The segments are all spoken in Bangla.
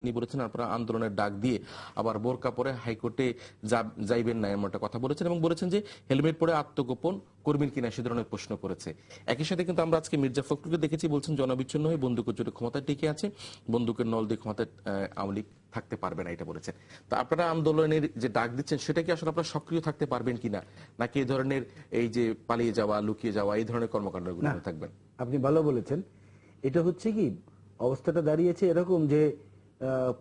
তিনি বলেছেন আপনারা আন্দোলনের ডাক দিয়ে আবার বোরকা পরে হাইকোর্টে যাইবেন না এমন একটা কথা বলেছেন এবং বলেছেন যে হেলমেট পরে আত্মগোপন করবেন কিনা সে ধরনের প্রশ্ন করেছে। একই সাথে কিন্তু আমরা আজকে মির্জা ফখরুলকে দেখেছি বলছেন জনবিচ্ছিন্ন হয়ে বন্দুকের জোরে ক্ষমতায় টিকে আছে বন্দুকের নল দিয়ে ক্ষমতায় আহ, আওয়ামী লীগ থাকতে পারবে না এটা বলেছেন। তা আপনারা আন্দোলনের যে ডাক দিচ্ছেন সেটা কি আসলে আপনারা সক্রিয় থাকতে পারবেন কিনা? নাকি এই ধরনের এই যে পালিয়ে যাওয়া লুকিয়ে যাওয়া এই ধরনের কর্মকাণ্ডগুলো। থাকবেন? আপনি ভালো বলেছেন। এটা হচ্ছে কি অবস্থাটা দাঁড়িয়েছে এরকম যে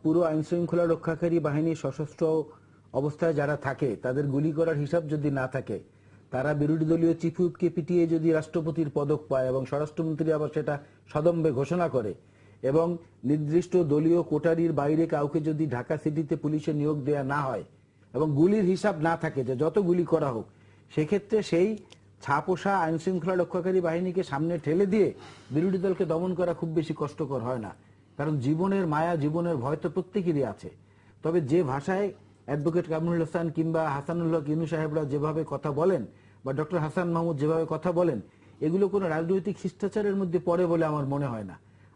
পুরো আইন শৃঙ্খলা রক্ষাকারী বাহিনী সশস্ত্র অবস্থায় যারা থাকে, তাদের গুলি করার হিসাব যদি না থাকে, তারা বিরোধী দলীয় চিফ হুইপকে পিটিয়ে যদি রাষ্ট্রপতির পদক পায় এবং স্বরাষ্ট্রমন্ত্রী আবার সেটা সদম্বে ঘোষণা করে এবং নির্দিষ্ট দলীয় কোটারির বাইরে কাউকে যদি ঢাকা সিটিতে পুলিশে নিয়োগ দেয়া না হয় এবং গুলির হিসাব না থাকে যে যত গুলি করা হোক, সেক্ষেত্রে সেই ছাপোষা আইন শৃঙ্খলা রক্ষাকারী বাহিনীকে সামনে ঠেলে দিয়ে বিরোধী দলকে দমন করা খুব বেশি কষ্টকর হয় না। কারণ জীবনের মায়া, জীবনের ভয় তো প্রত্যেকেরই আছে। তবে যে ভাষায় অ্যাডভোকেট কামরুল হাসান কিংবা হাসানুল্লাহ কিনু সাহেবরা যেভাবে কথা বলেন বা ডক্টর হাসান মাহমুদ যেভাবে কথা বলেন, এগুলো কোনো রাজনৈতিক শিষ্টাচারের মধ্যে পড়ে বলে আমার মনে হয় না।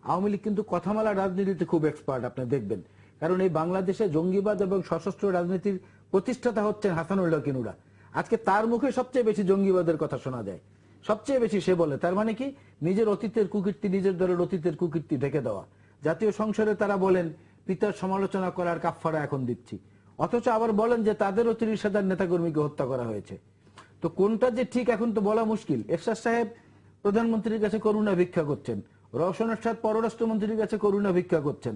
আওয়ামী লীগ কিন্তু কথামালা রাজনীতিতে খুব এক্সপার্ট আপনি দেখবেন। কারণ এই বাংলাদেশে জঙ্গিবাদ এবং সশস্ত্র রাজনীতির প্রতিষ্ঠাতা হচ্ছেন হাসানুল্লাহ কিনুরা আজকে তার মুখে সবচেয়ে বেশি জঙ্গিবাদের কথা শোনা যায়। সবচেয়ে বেশি সে বলে, তার মানে কি? নিজের অতীতের কুকীর্তি নিজের দলের অতীতের কুকীর্তি ঢেকে দেওয়া। জাতীয় সংসদে তারা বলেন পিতার সমালোচনা করার কাফফারা এখন দিচ্ছি। অথচ আবার বলেন যে, তাদেরও তিরিশ হাজার নেতাকর্মীকে হত্যা করা হয়েছে। তো কোনটা যে ঠিক এখন তো বলা মুশকিল। এরশাদ সাহেব প্রধানমন্ত্রীর কাছে করুণা ভিক্ষা করছেন। রওশন এরশাদ পররাষ্ট্রমন্ত্রীর কাছে করুণা ভিক্ষা করছেন।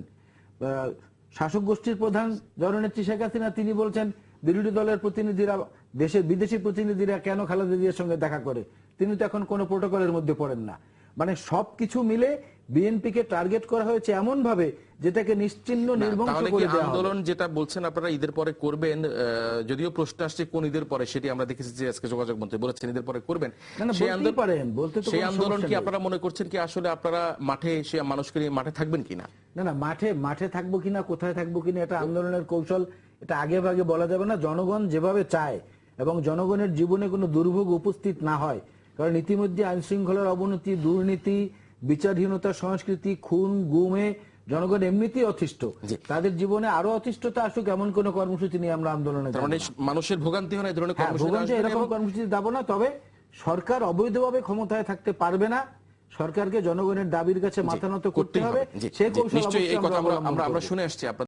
শাসক গোষ্ঠীর প্রধান জননেত্রী শেখ হাসিনা, তিনি বলছেন, বিরোধী দলের প্রতিনিধিরা, দেশের বিদেশি প্রতিনিধিরা কেন খালেদা জিয়ার সঙ্গে দেখা করে? তিনি তো এখন কোনো প্রোটোকলের মধ্যে পড়েন না। মানে সবকিছু মিলে বিএনপি কে টার্গেট করা হয়েছে এমন ভাবে যেটাকে নিশ্চিহ্ন না, নির্বংশ করে দেওয়া আন্দোলন যেটা বলছেন আপনারা ঈদের পরে করবেন যদিও প্রশ্ন আসছে কোন ঈদের পরে সেটি আমরা দেখেছি যে আজকে যোগাযোগ মন্ত্রী বলেছেন ঈদের পরে করবেন। সেই আন্দোলন- পারেন, বলতে তো সেই আন্দোলন কি আপনারা মনে করছেন কি আসলে আপনারা মাঠে সে মানুষকে নিয়ে মাঠে থাকবেন কিনা? না না মাঠে মাঠে থাকব কিনা কোথায় থাকব কিনা এটা আন্দোলনের কৌশল এটা আগে ভাগে বলা যাবে না। জনগণ যেভাবে চায় এবং জনগণের জীবনে কোনো দুর্ভোগ উপস্থিত না হয় কারণ ইতিমধ্যে আইন শৃঙ্খলার অবনতি দুর্নীতি বিচারহীনতা সংস্কৃতি খুন গুমে জনগণ এমনিতেই অতিষ্ঠ তাদের জীবনে আরও অতিষ্ঠতা আসুক এমন কোন কর্মসূচি নিয়ে আমরা আন্দোলনে মানে। মানুষের ভোগান্তি হয় হ্যাঁ ভোগান্তি এরকম কর্মসূচি যাব না তবে সরকার অবৈধভাবে ক্ষমতায় থাকতে পারবে না সরকারকে জনগণের দাবির কাছে মাথা নত করতে হবে সে কৌশল আমরা। শুনে আসছি আপনার